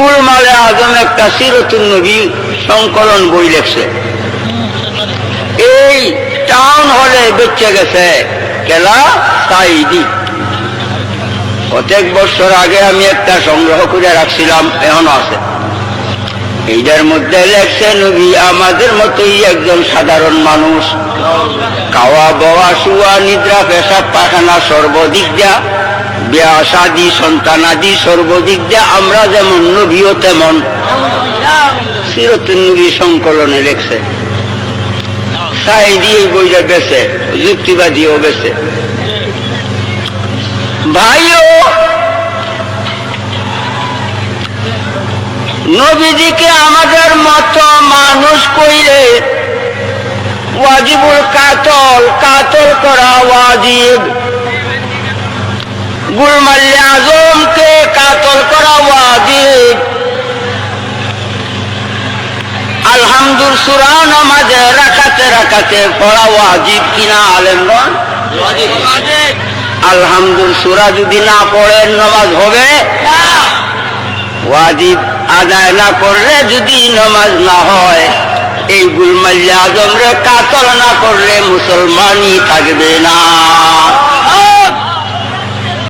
গুলমালে আজম একটা সিরতুল নবী সংকলন বই লেখছে। এই টাউন হলে বেঁচে গেছে, কেলা সাইদি। প্রত্যেক বছর আগে আমি একটা সংগ্রহ করে রাখছিলাম, এখনও আছে। এইটার মধ্যে লেখছে, নবী আমাদের মতোই একজন সাধারণ মানুষ। খাওয়া, বাওয়া, শুয়া, নিদ্রা, পেশাব, পাখানা, সর্বদিক দিয়া বিয়া সাদি সন্তানাদি সর্বদিক দিয়া আমরা যেমন, নবীও তেমন। সিরতুল নবী সংকলনে লেখছে তাই দিয়ে বইটা বেছে, যুক্তিবাদীও বেছে। ভাইও, নবীজিকে আমাদের মতো মানুষ কইলে ওয়াজিবুল কাতল কাতল করা ওয়াজিব। গুলমাল্লে আজমকে কাতল করা ওয়াজিব। আলহামদুল সুরা নামাজে রাখাতে রাখাতে পড়া ওয়াজিব কিনা আলেমগণ আলহামদুল সুরা যদি না পড়েন নামাজ হবে? ওয়াজিব আদায় না করলে যদি নামাজ না হয়, এই গুলমাল্লা আজমরে কাতল না করলে মুসলমানই থাকবে না।